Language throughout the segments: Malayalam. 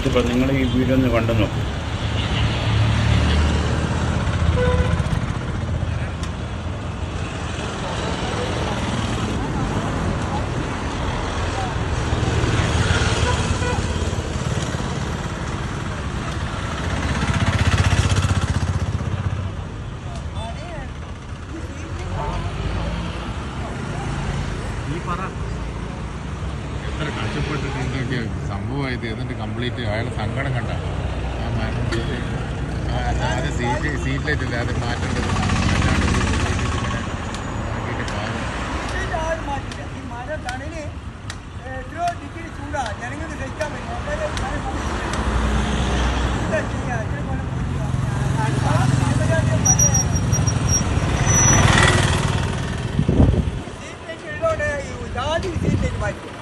സുഹൃത്തുക്കൾ നിങ്ങൾ ഈ വീഡിയോ ഒന്ന് കണ്ടു നോക്കൂ. എത്ര കഷ്ടപ്പെട്ടിട്ട് ഉണ്ടാക്കിയ സംഭവമായത് എന്നിട്ട് കംപ്ലീറ്റ് അയാളെ സങ്കടം കണ്ട. ആ മരണം ആദ്യം സീറ്റ് സീറ്റിലിട്ടില്ല അത് മാറ്റേണ്ടത് ജനങ്ങൾക്ക് സഹിക്കാൻ ജാതി സീറ്റിലേക്ക് മാറ്റി.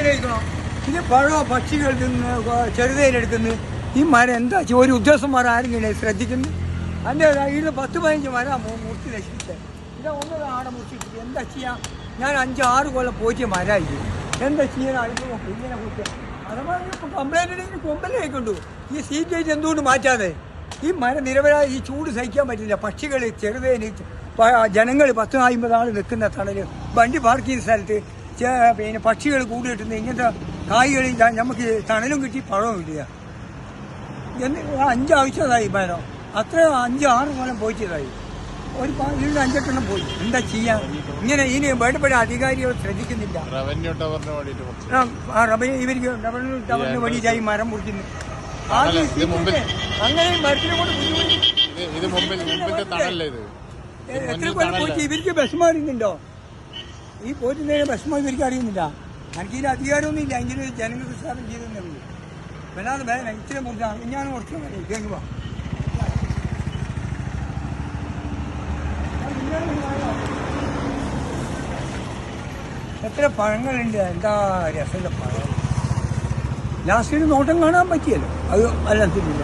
ഇരിക്കണം ഇത് പഴോ പക്ഷികൾ തിന്ന് ചെറുതേലെടുക്കുന്നു ഈ മരം എന്താ ഒരു ഉദ്യോഗസ്ഥന്മാർ ആരെങ്കിലും ശ്രദ്ധിക്കുന്നു അതിന്റെ ഇത് പത്ത് പതിനഞ്ച് മരം മൂർത്തി നശിപ്പിച്ചത് ഇത് ഒന്നത് ആടെ മുറിച്ചിട്ട് എന്താ ചെയ്യാം ഞാൻ അഞ്ച് ആറ് കൊല്ലം പോയിട്ട് മരമായി എന്താ ചെയ്യാൻ അനുഭവം ഇങ്ങനെ കുറ്റം അഥവാ കംപ്ലൈന്റ് ഉണ്ടെങ്കിൽ കൊമ്പല്ലേ കൊണ്ടു ഈ സീറ്റ് എന്തുകൊണ്ട് മാറ്റാതെ ഈ മരം നിരവധി ഈ ചൂട് സഹിക്കാൻ പറ്റില്ല. പക്ഷികൾ ചെറുതേന് ജനങ്ങൾ പത്ത് അമ്പത് ആൾ നിൽക്കുന്ന തണൽ വണ്ടി പാർക്ക് ചെയ്യുന്ന സ്ഥലത്ത് പിന്നെ പക്ഷികൾ കൂടിയിട്ടുണ്ട് ഇങ്ങനത്തെ കായ്കൾ ഇതാ- നമുക്ക് തണലും കിട്ടി പഴവും കിട്ടിയ എന്ന് അഞ്ചാവശ്യതായി മരം അത്ര അഞ്ച് ആറ് കൊല്ലം പോയിച്ചതായി. ഒരു വീട് അഞ്ചെട്ടെണ്ണം പോയി. എന്താ ചെയ്യാ? ഇങ്ങനെ ഇനി വേണ്ടപ്പെട്ട അധികാരികൾ ശ്രദ്ധിക്കുന്നില്ല. റവന്യൂ ടവറിന് വേണ്ടിയിട്ട് ഇവർക്ക് റവന്യൂ ടവറിന് വേണ്ടിയിട്ടായി മരം മുറിക്കുന്നു. അങ്ങനെ മരത്തിനെ കൊണ്ട് ബുദ്ധിമുട്ടി ഇത് മുമ്പിൽ മുമ്പിന്റെ തണല്ലേ ഇത്? എത്ര കൊല്ലം പോയിട്ട് ഇവർക്ക് വിഷമം അറിയുന്നുണ്ടോ? ഈ പോയിട്ടുണ്ടെങ്കിൽ വിഷമം ഇവർക്ക് അറിയുന്നില്ല. എനിക്ക് ഇതിന് അധികാരമൊന്നും ഇല്ല എങ്കിലും ജനങ്ങൾക്ക് വിശ്വാസം ചെയ്തെന്നേ ഉള്ളൂ. വല്ലാതെ വേദന. ഇച്ചിരി മുറിച്ചാണ് ഞാൻ കുറച്ച് ഇതേക്ക് പോവാം എത്ര പഴങ്ങളുണ്ട്. എന്താ രസമുള്ള പഴം. ലാസ്റ്റിന് നോട്ടം കാണാൻ പറ്റിയല്ലോ. അത് അല്ലാത്തില്ല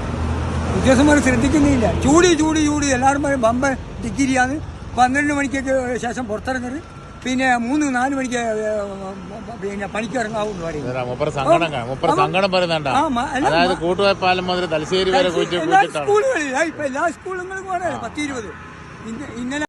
ഉദ്യോഗസ്ഥന്മാർ ശ്രദ്ധിക്കുന്നില്ല. ചൂടി ചൂടി ചൂടി. എല്ലാവരും പറയും ബമ്പ ഡിഗ്രിയാണ്. പന്ത്രണ്ട് മണിക്കൊക്കെ ശേഷം പുറത്തിറങ്ങരുത്. പിന്നെ മൂന്ന് നാല് മണിക്ക് പിന്നെ പണിക്ക് ഇറങ്ങാവൂന്ന് പറയും. കൂട്ടുവായ്പാലം മുതൽ തലശ്ശേരി വരെ കുഴിച്ച് എല്ലാ സ്കൂളുകളിലും എല്ലാ സ്കൂളുകളും പോകണല്ലോ പത്ത് ഇരുപത് ഇന്ന- ഇന്നലെ